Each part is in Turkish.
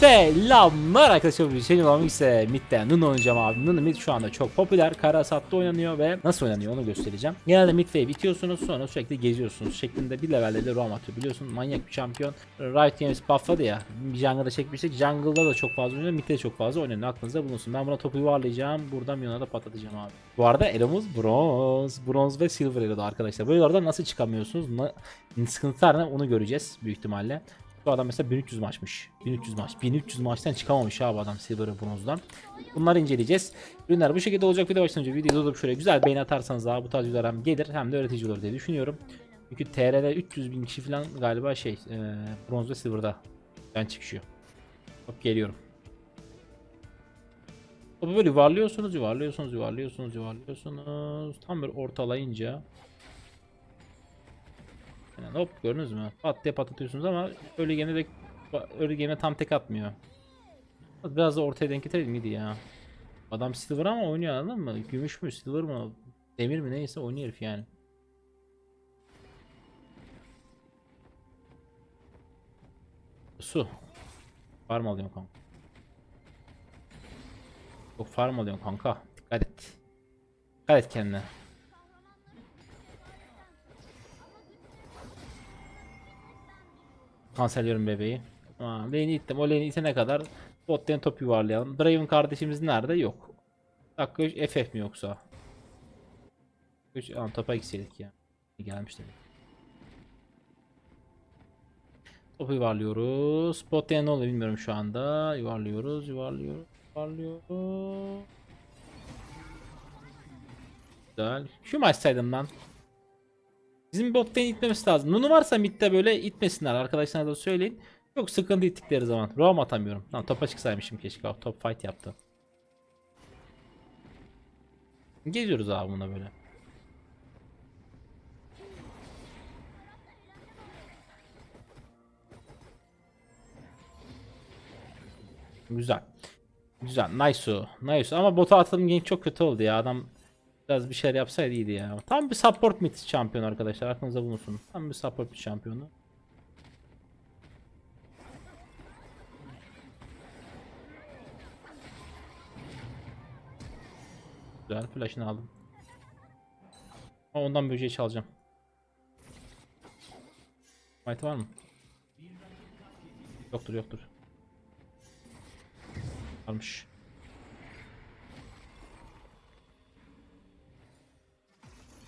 Selamlar arkadaşlar şey var ise Mid'de Nunu oynayacağım abi. Nunu Mid şu anda çok popüler. Kara satta oynanıyor ve nasıl oynanıyor onu göstereceğim. Genelde Mid Wave itiyorsunuz sonra sürekli geziyorsunuz şeklinde bir levelde de roam atıyor biliyorsun. Manyak bir şampiyon. Riot Games buffladı ya. Jungle'da çekmiştik. Jungle'da da çok fazla oynuyor. Mid'de de çok fazla oynanıyor. Aklınızda bulunsun. Ben buna topu yuvarlayacağım. Buradan Mion'a da patlatacağım abi. Bu arada Elo'muz bronz. Bronz ve silver Elo'da arkadaşlar. Böyle oradan nasıl çıkamıyorsunuz? Na- sıkıntılar ne onu göreceğiz büyük ihtimalle. Bu adam mesela 1300 maçmış. 1300 maç. 1300 maçtan çıkamamış abi adam Silver ve Bronz'dan. Bunları inceleyeceğiz. Ürünler bu şekilde olacak. Video önce videoyu durdurup şöyle güzel beğeni atarsanız daha bu tarz videolar hem gelir hem de öğretici olur diye düşünüyorum. Çünkü TR'de 300 bin kişi falan galiba şey e, Bronz ve Silver'da ben çıkışıyor. Hop geliyorum. Topu böyle yuvarlıyorsunuz, yuvarlıyorsunuz, yuvarlıyorsunuz, yuvarlıyorsunuz. Tam böyle ortalayınca yani hop gördünüz mü? Pat diye patlatıyorsunuz ama öyle gene de öyle gene tam tek atmıyor. Biraz da ortaya denk getirelim miydi ya? Adam silver ama oynuyor anladın mı? Gümüş mü silver mı? Demir mi neyse oynuyor herif yani. Su. Farm alıyorum kanka. Çok farm alıyorum kanka. Dikkat et. Dikkat et kendine. Kanserliyorum bebeği. Aa, lane'i ittim. O lane'i itene kadar bot lane top yuvarlayalım. Draven kardeşimiz nerede? Yok. Dakika 3 FF mi yoksa? 3 an topa gitseydik ya. Gelmiş dedik. Topu yuvarlıyoruz. Lane ne oluyor bilmiyorum şu anda. Yuvarlıyoruz, yuvarlıyoruz, yuvarlıyoruz. Güzel. Şu maçsaydım lan. Bizim bot lane itmemesi lazım. Nunu varsa midde böyle itmesinler. Arkadaşlarına da söyleyin. Çok sıkıntı ittikleri zaman. Roam atamıyorum. Lan topa çıksaymışım keşke. Top fight yaptı. Geziyoruz abi buna böyle. Güzel. Güzel. Nice o. Nice. Ama bota attığım gank çok kötü oldu ya. Adam biraz bir şeyler yapsaydı iyiydi ya. Tam bir support mid şampiyon arkadaşlar. Aklınıza bulunsun. Tam bir support mid şampiyonu. Güzel. Flash'ını aldım. Ama ondan böceği çalacağım. Might var mı? Yoktur yoktur. Varmış.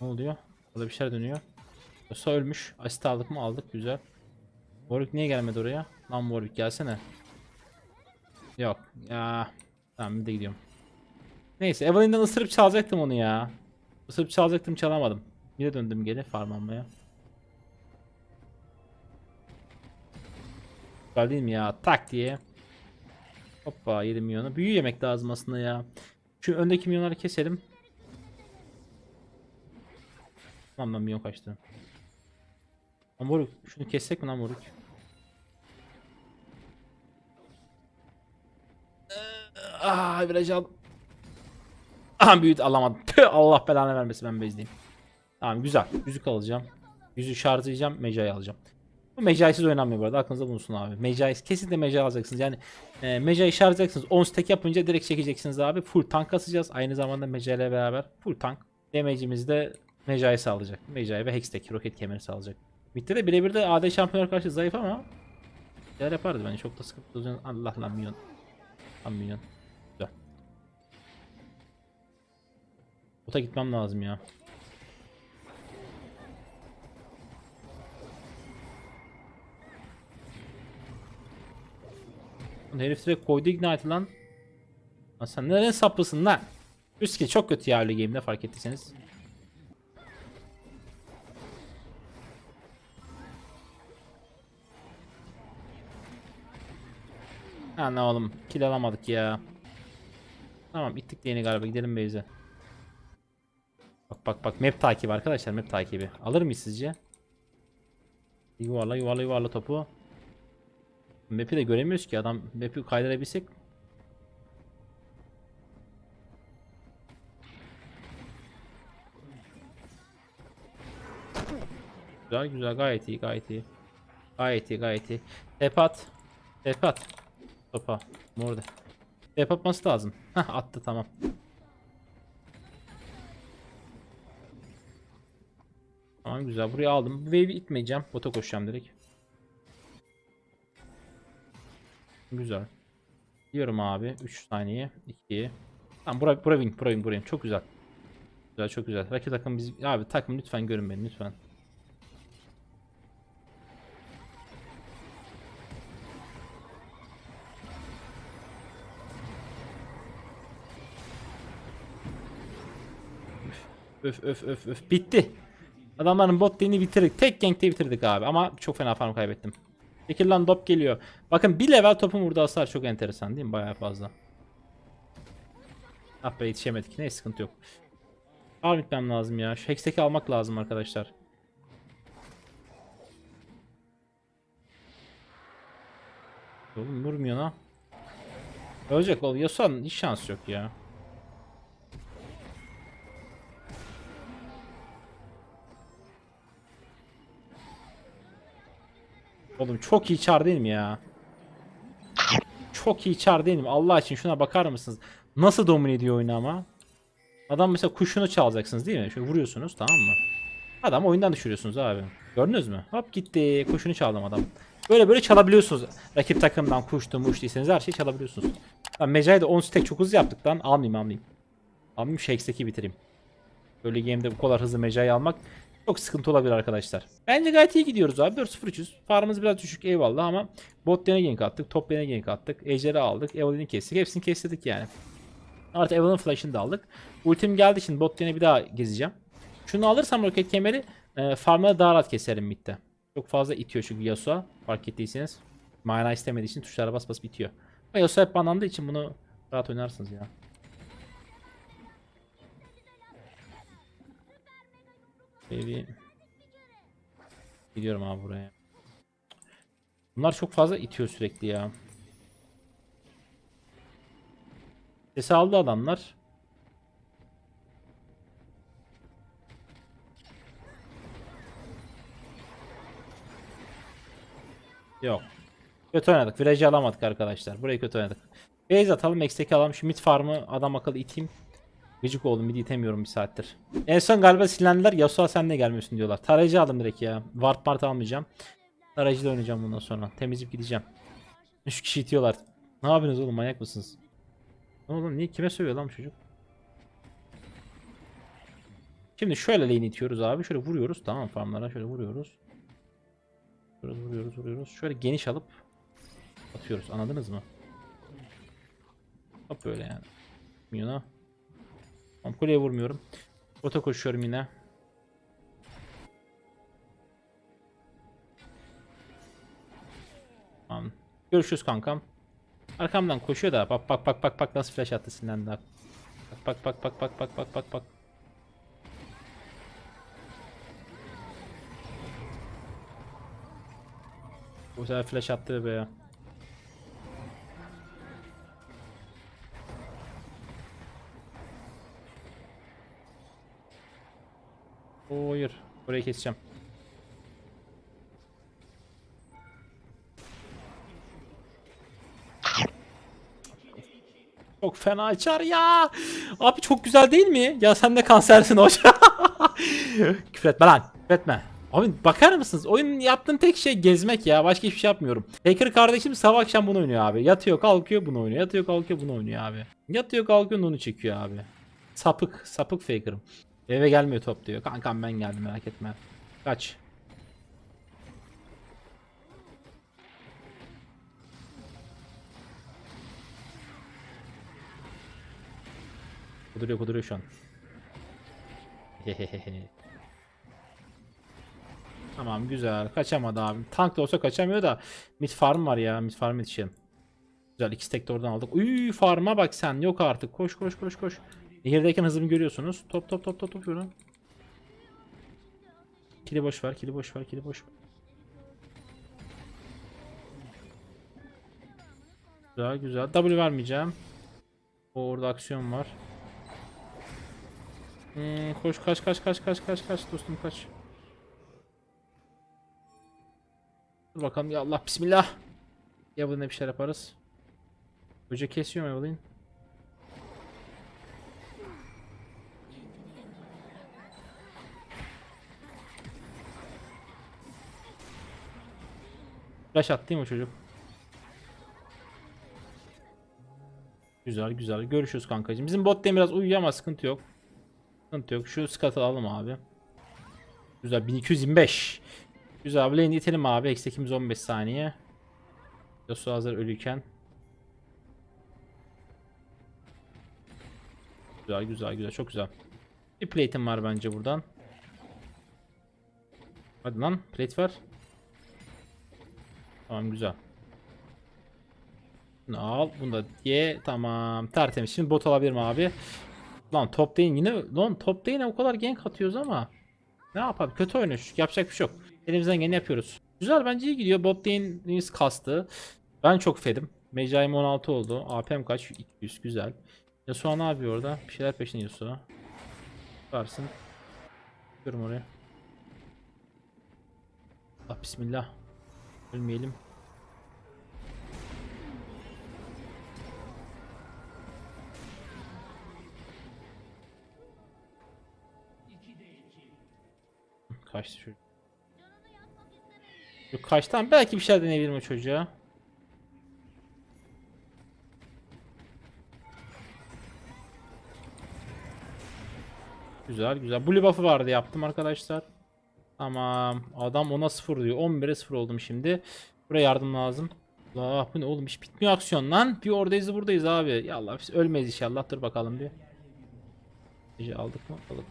Ne oluyor? Burada bir şeyler dönüyor. Yoksa ölmüş. Asit aldık mı? Aldık. Güzel. Warwick niye gelmedi oraya? Lan Warwick gelsene. Yok. Ya. Tamam bir de gidiyorum. Neyse Evelyn'den ısırıp çalacaktım onu ya. Isırıp çalacaktım çalamadım. Yine döndüm geri farm almaya. Güzel değil mi ya? Tak diye. Hoppa 7 milyonu. Büyü yemek lazım aslında ya. Şu öndeki milyonları keselim. Tamam lan milyon kaçtı. Lan moruk şunu kessek mi lan moruk? Ah viraj al. Aha büyüt alamadım. Tüh, Allah belanı vermesin ben bezdeyim. Tamam güzel. Yüzük alacağım. Yüzü şarjlayacağım. Mecai alacağım. Bu Mecai'siz oynanmıyor bu arada aklınızda bulunsun abi. Mecai kesinlikle Mecai alacaksınız. Yani e, Mecai şarjlayacaksınız. 10 stack yapınca direkt çekeceksiniz abi. Full tank kasacağız. Aynı zamanda Mecai ile beraber full tank. Damage'imiz de Mecai sağlayacak. Mecai ve Hextech roket kemeri sağlayacak. Bitti de birebir de AD şampiyonlar karşı zayıf ama Şeyler yapardı bence çok da sıkıntı olacak. Allah lan milyon. Lan milyon. Güzel. Bota gitmem lazım ya. Herif direkt koydu ignite lan. Lan sen nereye saplısın lan? Üst çok kötü ya game'de fark ettiyseniz. Ha ne oğlum kill alamadık ya. Tamam ittik yeni galiba gidelim base'e. Bak bak bak map takibi arkadaşlar map takibi. Alır mıyız sizce? Yuvarla yuvarla yuvarla topu. Map'i de göremiyoruz ki adam map'i kaydırabilsek. Güzel güzel gayet iyi gayet iyi. Gayet iyi gayet iyi. Tepat. Tepat. Topa. Orada. Yap yapması lazım. Hah attı tamam. Tamam güzel. Buraya aldım. Bu wave'i itmeyeceğim. Bota koşacağım direkt. Güzel. Diyorum abi. 3 saniye. 2. Tamam bura, bura win. Bura win. Buraya. Çok güzel. Güzel çok güzel. Rakip takım biz... Abi takım lütfen görün beni lütfen. Öf öf öf öf. Bitti. Adamların bot lane'i bitirdik. Tek gankte bitirdik abi. Ama çok fena farm kaybettim. Çekil lan top geliyor. Bakın bir level topun vurduğu hasar çok enteresan değil mi? Bayağı fazla. Ah be yetişemedik. Ne sıkıntı yok. Farm bitmem lazım ya. Şu hexteki almak lazım arkadaşlar. Oğlum vurmuyor lan. Ölecek ol. Yasuo'nun hiç şans yok ya. Oğlum çok iyi çar değil mi ya? Çok iyi çar değil mi? Allah için şuna bakar mısınız? Nasıl domine ediyor oyunu ama? Adam mesela kuşunu çalacaksınız değil mi? Şöyle vuruyorsunuz tamam mı? Adam oyundan düşürüyorsunuz abi. Gördünüz mü? Hop gitti. Kuşunu çaldım adam. Böyle böyle çalabiliyorsunuz. Rakip takımdan kuştu muş değilseniz her şeyi çalabiliyorsunuz. Ben Mecai'de de 10 stack çok hızlı yaptık lan. Almayayım almayayım. Almayayım Shakes'teki bitireyim. Böyle game'de bu kadar hızlı Mecai almak çok sıkıntı olabilir arkadaşlar. Bence gayet iyi gidiyoruz abi. 4-0-300. Farmımız biraz düşük eyvallah ama bot lane'e gank attık. Top lane'e gank attık. Ejder'i aldık. Evelyn'i kestik. Hepsini kestirdik yani. Artık Evelyn flash'ını da aldık. Ultim geldi şimdi bot lane'e bir daha gezeceğim. Şunu alırsam roket kemeri e, farmları daha rahat keserim midde. Çok fazla itiyor çünkü Yasuo. Fark ettiyseniz. Mana istemediği için tuşlara bas bas bitiyor. Ama Yasuo hep banlandığı için bunu rahat oynarsınız ya. Baby. Gidiyorum abi buraya. Bunlar çok fazla itiyor sürekli ya. Sesi aldı adamlar. Yok. Kötü oynadık. Virajı alamadık arkadaşlar. Burayı kötü oynadık. Base atalım. X'teki alalım. Şu mid farmı adam akıllı iteyim. Gıcık oldum. Mid itemiyorum bir saattir. En son galiba silendiler. Yasuo sen ne gelmiyorsun diyorlar. Tarayıcı aldım direkt ya. Ward part almayacağım. Tarayıcı da oynayacağım bundan sonra. Temizip gideceğim. 3 kişi itiyorlar. Ne yapıyorsunuz oğlum manyak mısınız? Ne oldu niye kime sövüyor lan bu çocuk? Şimdi şöyle lane itiyoruz abi. Şöyle vuruyoruz. Tamam farmlara şöyle vuruyoruz. Vuruyoruz vuruyoruz vuruyoruz. Şöyle geniş alıp atıyoruz. Anladınız mı? Hop böyle yani. Minyona. Tamam kuleye vurmuyorum. Bota koşuyorum yine. Tamam. Görüşürüz kankam. Arkamdan koşuyor da bak bak bak bak bak nasıl flash attı sinirlendi. Bak bak bak bak bak bak bak bak bak. Bu sefer flash attı be. Hayır. Burayı keseceğim. Çok fena açar ya. Abi çok güzel değil mi? Ya sen de kansersin hoca. Küfretme lan. Küfretme. Abi bakar mısınız? Oyunun yaptığım tek şey gezmek ya. Başka hiçbir şey yapmıyorum. Faker kardeşim sabah akşam bunu oynuyor abi. Yatıyor kalkıyor bunu oynuyor. Yatıyor kalkıyor bunu oynuyor abi. Yatıyor kalkıyor onu çekiyor abi. Sapık. Sapık Faker'ım. Eve gelmiyor top diyor. Kankam ben geldim merak etme. Kaç. Kuduruyor kuduruyor şu an. tamam güzel. Kaçamadı abi. Tank da olsa kaçamıyor da. Mid farm var ya. Mid farm yetişelim. Güzel. iki stack de oradan aldık. Uy farma bak sen. Yok artık. Koş koş koş koş. Nehirdeyken hızımı görüyorsunuz. Top top top top top şuradan. Kili boş ver, kili boş ver, kili boş ver. Güzel güzel. W vermeyeceğim. O orada aksiyon var. Hmm, koş kaç kaç kaç kaç kaç kaç dostum kaç. Dur bakalım ya Allah bismillah. Ya bu ne bir şey yaparız. Hoca kesiyor mu Evelyn? Flash attı değil çocuk? Güzel güzel. Görüşürüz kankacığım. Bizim bot lane biraz uyuyor ama sıkıntı yok. Sıkıntı yok. Şu skatı alalım abi. Güzel 1225. Güzel abi lane'i itelim abi. Eksekimiz 15 saniye. Yasuo hazır ölüyken. Güzel güzel güzel çok güzel. Bir plate'im var bence buradan. Hadi lan plate var. Tamam güzel. Bunu al. Bunu da ye. Tamam. Tertemiz. Şimdi bot alabilirim abi. Lan top değil yine. Lan top değil o kadar gank atıyoruz ama. Ne yapalım? Kötü oynuyor. Yapacak bir şey yok. Elimizden geleni yapıyoruz. Güzel bence iyi gidiyor. Bot lane'imiz kastı. Ben çok fedim. Mecai'm 16 oldu. AP'm kaç? 200. Güzel. Yasuo ne yapıyor orada? Bir şeyler peşinde Yasuo. Varsın. Görüm oraya. Ah bismillah. Ölmeyelim. Kaçtı çocuk. Yok kaçtan belki bir şeyler deneyebilirim o çocuğa. Güzel güzel. Blue buff'ı vardı yaptım arkadaşlar. Tamam. Adam ona 0 diyor. 11'e 0 oldum şimdi. Buraya yardım lazım. Allah bu ne oğlum hiç bitmiyor aksiyon lan. Bir oradayız buradayız abi. Ya Allah biz ölmeyiz inşallah. Dur bakalım bir. Gece aldık mı? Aldık.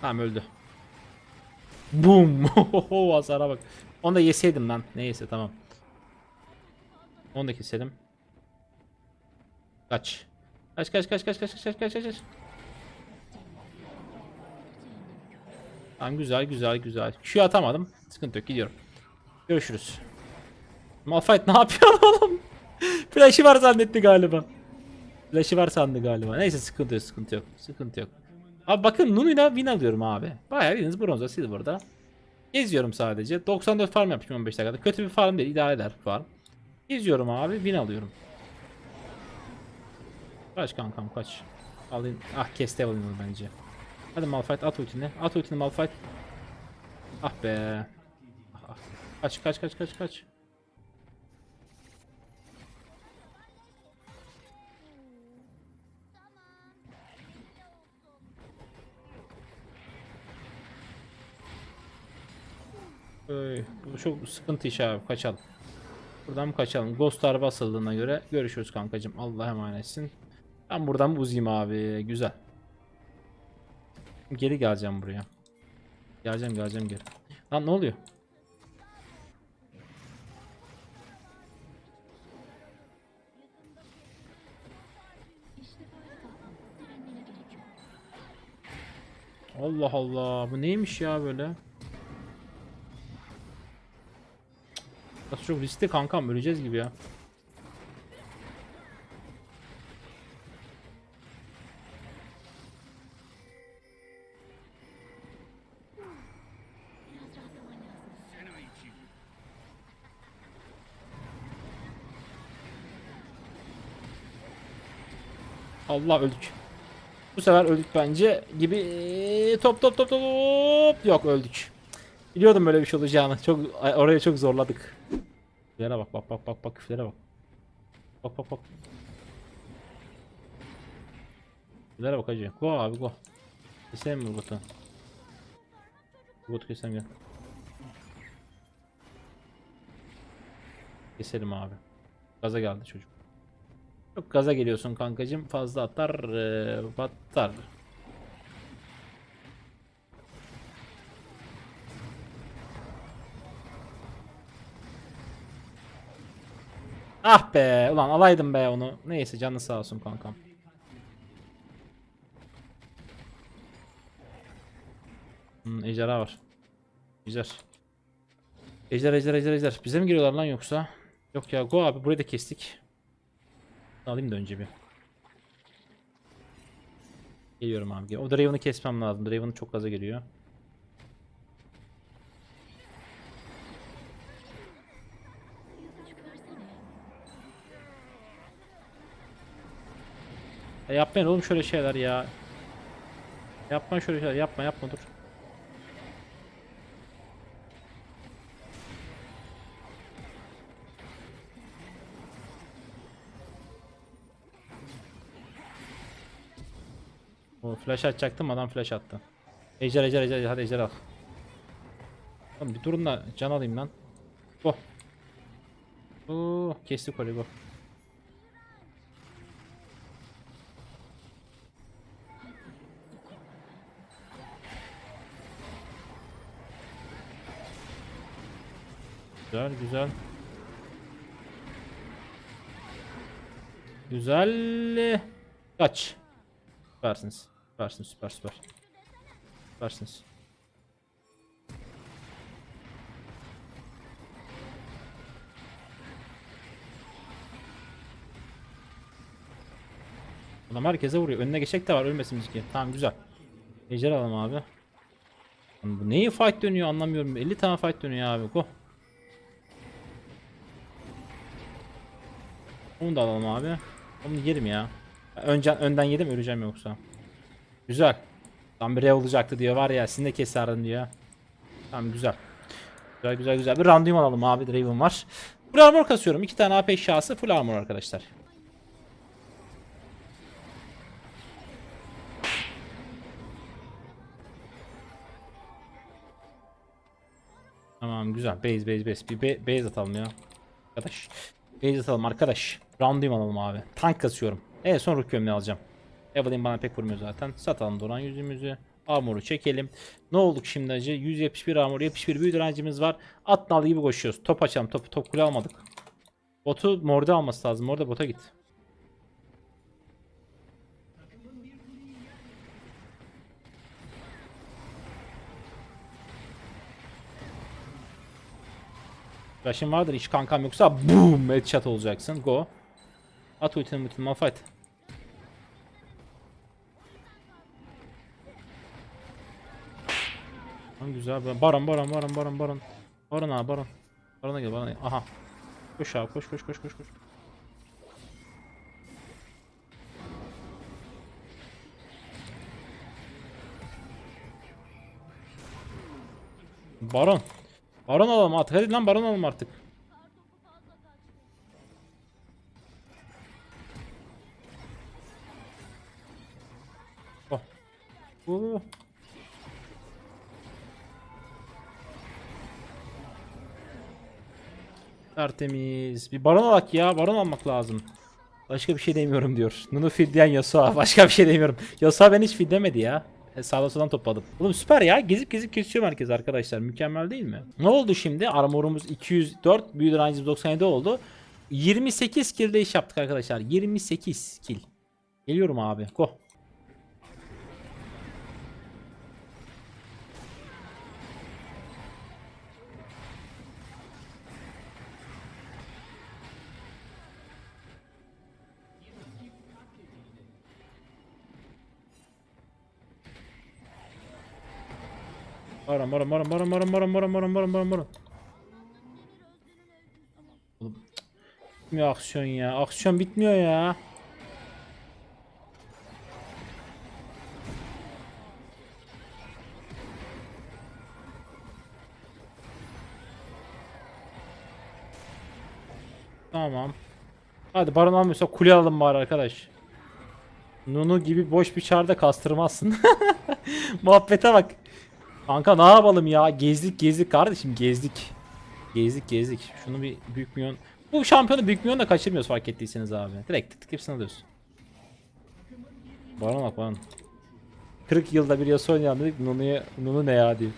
Tamam öldü. Boom. Hasara bak. Onu da yeseydim lan. Neyse tamam. Onu da keselim. Kaç. Kaç kaç kaç kaç kaç kaç kaç kaç kaç. Tamam güzel güzel güzel. Q atamadım. Sıkıntı yok gidiyorum. Görüşürüz. Malphite ne yapıyor oğlum? Flash'ı var zannetti galiba. Flash'ı var sandı galiba. Neyse sıkıntı yok sıkıntı yok. Sıkıntı yok. Abi bakın Nunu'yla win alıyorum abi. Bayağı bildiğiniz bronza silver'da. Geziyorum sadece. 94 farm yapmışım 15 dakikada. Kötü bir farm değil idare eder farm. Geziyorum abi win alıyorum. Kaç kankam kaç. Alayım. Ah kesti Evelyn'ı bence. Hadi Malphite at ultini. At ultini Malphite. Ah be. Kaç kaç kaç kaç kaç. Öy, bu çok sıkıntı iş abi. Kaçalım. Buradan kaçalım? Ghostlar basıldığına göre görüşürüz kankacım. Allah emanetsin. Ben buradan uzayım abi. Güzel. Geri geleceğim buraya. Geleceğim geleceğim geri. Lan ne oluyor? Allah Allah. Bu neymiş ya böyle? Çok riskli kankam öleceğiz gibi ya. Allah öldük. Bu sefer öldük bence gibi top top top top yok öldük. Biliyordum böyle bir şey olacağını. Çok oraya çok zorladık. Küflere bak bak bak bak bak küflere bak. Bak bak bak. Küflere bak hacı. Go abi go. Keselim mi botu? Botu keselim gel. Keselim abi. Gaza geldi çocuk. Çok gaza geliyorsun kankacım. Fazla atar, batar. Ah be ulan alaydım be onu. Neyse canı sağ olsun kankam. Hmm, ejderha var. Güzel. Ejder ejder ejder ejder. Bize mi giriyorlar lan yoksa? Yok ya go abi burayı da kestik. Alayım da önce bir. Geliyorum abi. O Draven'ı kesmem lazım. Draven'ı çok aza geliyor. E yapmayın oğlum şöyle şeyler ya. Yapma şöyle şeyler. Yapma yapma dur. O flash atacaktım adam flash attı. Ejder ejder ejder hadi ejder al. Oğlum bir durun da can alayım lan. Go. Oo, kesti koli go. Güzel güzel. Güzel. Kaç. Süpersiniz. Süpersiniz süper süper. Süpersiniz. Adam herkese vuruyor. Önüne geçecek de var ölmesin bizimki. Tamam güzel. Ejder alalım abi. Bu neyi fight dönüyor anlamıyorum. 50 tane fight dönüyor abi. Go. Onu da alalım abi. Onu yerim ya. Önceden, önden yedim öleceğim yoksa. Güzel. Tam bir rev olacaktı diyor var ya sizin de keserdin diyor. Tamam güzel. Güzel güzel güzel. Bir random alalım abi. Draven var. Full armor kasıyorum. İki tane AP şahsı full armor arkadaşlar. Tamam güzel. Base base base. Bir be- base atalım ya. Arkadaş. Base atalım arkadaş. Round'uyum alalım abi. Tank kasıyorum. Evet son gömleği alacağım. Evelyn bana pek vurmuyor zaten. Satalım Doran yüzümüzü. Armor'u çekelim. Ne olduk şimdi acı? 171 armor, 71 büyü direncimiz var. At nalı gibi koşuyoruz. Top açalım. Top, top kule almadık. Botu morda alması lazım. Morda bota git. Flash'ın vardır hiç kankam yoksa boom headshot olacaksın. Go. At ultini ultini Malphite. Lan güzel be. Baron baron baron baron baron. Baron abi baron. Barona gel barona gel. Aha. Koş abi koş koş koş koş koş. Baron. Baron alalım artık. Hadi lan baron alalım artık. Tertemiz. Bir baron alak ya. Baron almak lazım. Başka bir şey demiyorum diyor. Nunu fidleyen Yasuo. Başka bir şey demiyorum. Yasuo ben hiç fidlemedi ya. E, sağda soldan topladım. Oğlum süper ya. Gezip gezip kesiyor herkes arkadaşlar. Mükemmel değil mi? Ne oldu şimdi? Armorumuz 204. Büyü direncimiz 97 oldu. 28 kill de iş yaptık arkadaşlar. 28 kill. Geliyorum abi. Go. Baron baron baron baron baron baron baron baron baron. Oğlum cık. Bitmiyor aksiyon ya. Aksiyon bitmiyor ya. Tamam. Hadi baron almıyorsa kule alalım bari arkadaş. Nunu gibi boş bir çarda kastırmazsın. Muhabbete bak. Kanka ne yapalım ya? Gezdik gezdik kardeşim gezdik. Gezdik gezdik. Şunu bir büyük milyon. Bu şampiyonu büyük milyon da kaçırmıyoruz fark ettiyseniz abi. Direkt tık tık hepsini alıyoruz. Baron bak baron. 40 yılda bir Yasuo oynayan dedik Nunu'ya Nunu ne ya diyor.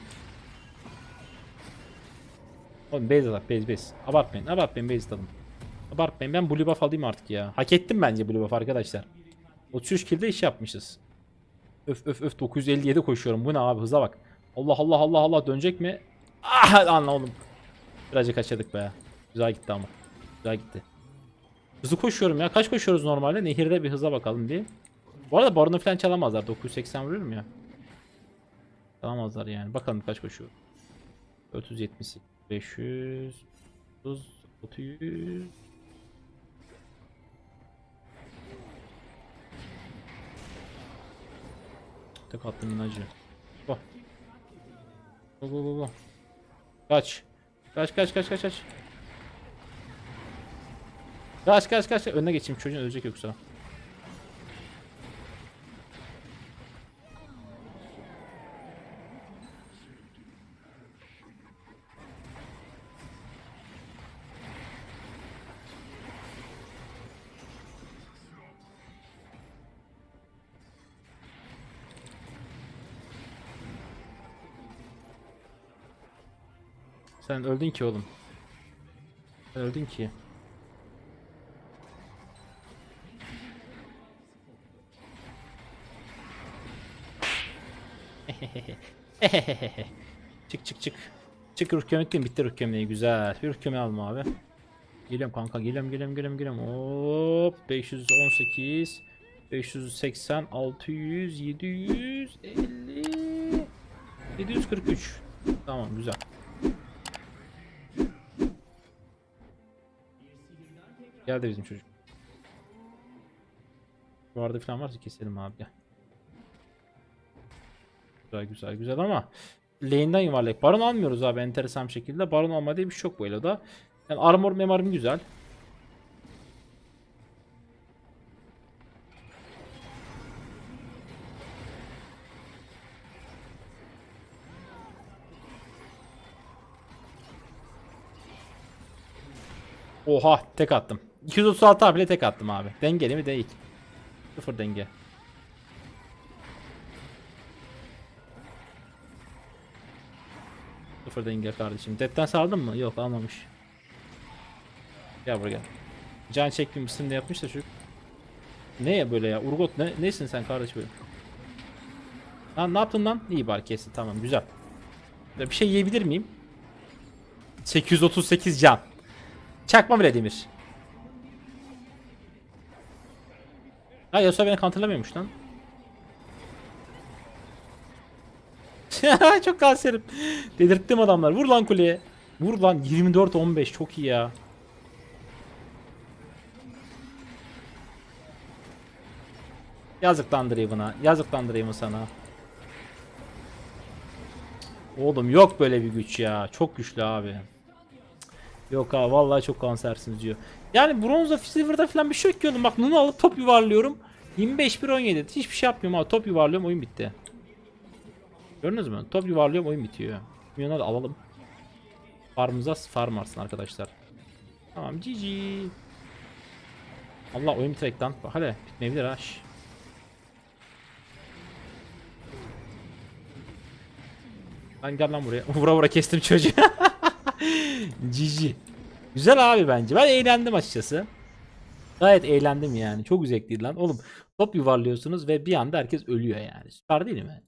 Oğlum base atak base base. Abartmayın abartmayın base atalım. Abartmayın ben blue buff alayım artık ya. Hak ettim bence blue buff arkadaşlar. 33 kill'de iş yapmışız. Öf öf öf 957 koşuyorum. Bu ne abi hıza bak. Allah Allah Allah Allah dönecek mi? Ah anla oğlum. Birazcık kaçırdık be. Güzel gitti ama. Güzel gitti. Hızlı koşuyorum ya. Kaç koşuyoruz normalde? Nehirde bir hıza bakalım bir. Bu arada baronu falan çalamazlar. 980 vuruyorum ya. Çalamazlar yani. Bakalım kaç koşuyor. 470 500 30 600 Tek attım inacı. Go. Go go go go. Kaç. Kaç kaç kaç kaç kaç. Kaç kaç kaç. Önüne geçeyim çocuğun ölecek yoksa. Sen öldün ki oğlum. Sen öldün ki. çık çık çık. Çık ruh kömekten bitti ruh kömeği güzel. Bir ruh kömeği alma abi. Geliyorum kanka geliyorum geliyorum geliyorum geliyorum. Hop 518 580 600 750 743 Tamam güzel. Geldi bizim çocuk. Bu arada falan varsa keselim abi gel. Güzel güzel güzel ama lane'den yuvarlayıp baron almıyoruz abi enteresan bir şekilde. Baron alma diye bir şey yok bu eloda. Yani armor memarım güzel. Oha tek attım. 236 bile tek attım abi. Dengeli mi değil. Sıfır denge. Sıfır denge kardeşim. Dead'den saldın mı? Yok almamış. Gel buraya gel. Can çektim misin de yapmış da çocuk. Ne ya böyle ya? Urgot ne, nesin sen kardeş böyle? Lan ne yaptın lan? İyi bari kestin tamam güzel. Bir şey yiyebilir miyim? 838 can. Çakma bile demir. Ha Yasuo beni counterlamıyormuş lan. çok kanserim. Delirttim adamlar. Vur lan kuleye. Vur lan 24-15 çok iyi ya. Yazık lan Draven'a. Yazık Draven sana. Oğlum yok böyle bir güç ya. Çok güçlü abi. Yok abi vallahi çok kansersiniz diyor. Yani bronzda silver'da falan bir şey yok ki oğlum. Bak Nunu alıp top yuvarlıyorum. 25 1 17. Hiçbir şey yapmıyorum abi. Top yuvarlıyorum oyun bitti. Gördünüz mü? Top yuvarlıyorum oyun bitiyor. Milyonları da alalım. Farmımıza farm arsın arkadaşlar. Tamam GG. Allah oyun bitirek lan. Bak hadi bitmeyebilir ha. Lan gel lan buraya. Vura vura kestim çocuğu. GG. Güzel abi bence. Ben eğlendim açıkçası. Gayet eğlendim yani. Çok zevkliydi lan. Oğlum top yuvarlıyorsunuz ve bir anda herkes ölüyor yani. Süper değil mi?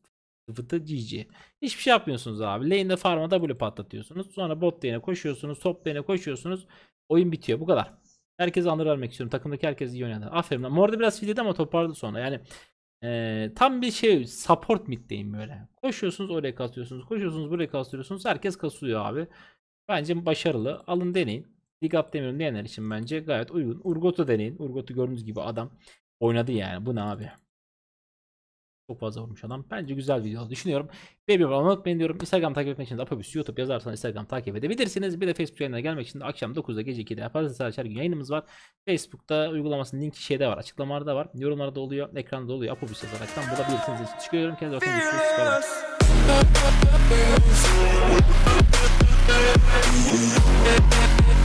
Fıtı GG. Hiçbir şey yapmıyorsunuz abi. Lane'de farm'a W patlatıyorsunuz. Sonra bot lane'e koşuyorsunuz. Top lane'e koşuyorsunuz. Oyun bitiyor. Bu kadar. Herkese anır vermek istiyorum. Takımdaki herkes iyi oynadı. Aferin lan. Morda biraz filedi ama toparladı sonra. Yani eee, tam bir şey support middeyim böyle. Koşuyorsunuz oraya kasıyorsunuz. Koşuyorsunuz buraya kasıyorsunuz. Herkes kasıyor abi. Bence başarılı. Alın deneyin. Up demiyorum diyenler için bence gayet uygun. Urgot'u deneyin. Urgot'u gördüğünüz gibi adam oynadı yani. Bu ne abi? Çok fazla vurmuş adam. Bence güzel video düşünüyorum. Baby abone unutmayın diyorum. Instagram takip etmek için de Apabüs YouTube yazarsanız Instagram takip edebilirsiniz. Bir de Facebook yayınına gelmek için de akşam 9'da gece 2'de yaparsanız her gün yayınımız var. Facebook'ta uygulamasının linki şeyde var. Açıklamalarda var. Yorumlarda oluyor. Ekranda oluyor. Apabüs yazaraktan bulabilirsiniz. Teşekkür ederim. Kendinize bakın. Görüşürüz. Bye.